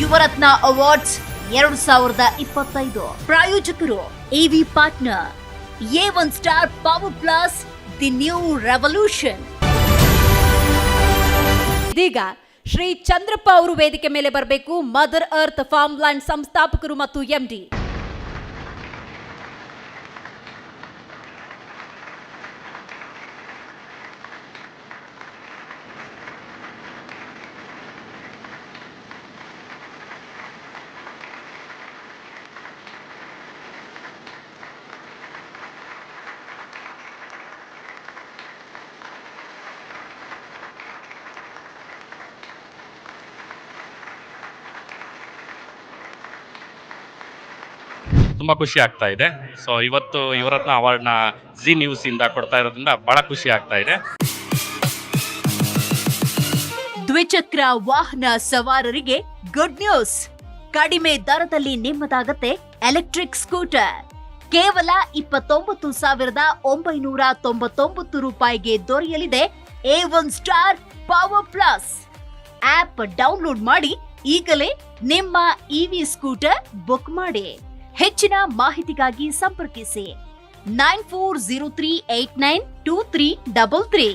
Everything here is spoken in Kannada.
ಯುವರತ್ನ ಅವಾರ್ಡ್ಸ್ ಎರಡು ಸಾವಿರದ ಇಪ್ಪತ್ತೈದು. ಪ್ರಾಯೋಜಕರು AV partner A one star power plus the new revolution ಇದೀಗ ಶ್ರೀ ಚಂದ್ರಪ್ಪ ಅವರು ವೇದಿಕೆ ಮೇಲೆ ಬರಬೇಕು ಮದರ್ ಅರ್ತ್ ಫಾರ್ಮ್ ಲ್ಯಾಂಡ್ ಸಂಸ್ಥಾಪಕರು ಮತ್ತು ಎಂಡಿ ತುಂಬ ಖುಷಿ ಆಗ್ತಾ ಇದೆ. ಸೊ ಇವತ್ತು ಯುವರತ್ನ ಅವಾರ್ಡ್ನ ಜಿ ನ್ಯೂಸ್ ಇಂದ ಕೊಡ್ತಾ ಇರೋದ್ರಿಂದ ಬಹಳ ಖುಷಿ ಆಗ್ತಾ ಇದೆ. ದ್ವಿಚಕ್ರ ವಾಹನ ಸವಾರರಿಗೆ ಗುಡ್ ನ್ಯೂಸ್ ಕಡಿಮೆ ದರದಲ್ಲಿ ನಿಮ್ಮದಾಗತ್ತೆ ಎಲೆಕ್ಟ್ರಿಕ್ ಸ್ಕೂಟರ್ ಕೇವಲ ಇಪ್ಪತ್ತೊಂಬತ್ತು ಸಾವಿರದ ಒಂಬೈನೂರ ತೊಂಬತ್ತೊಂಬತ್ತು ರೂಪಾಯಿಗೆ ದೊರೆಯಲಿದೆ A one star power plus app download ಮಾಡಿ ಈಗಲೇ ನಿಮ್ಮ ಇವಿ ಸ್ಕೂಟರ್ ಬುಕ್ ಮಾಡಿ. ಹೆಚ್ಚಿನ ಮಾಹಿತಿಗಾಗಿ ಸಂಪರ್ಕಿಸಿ nine four zero three eight nine two three double three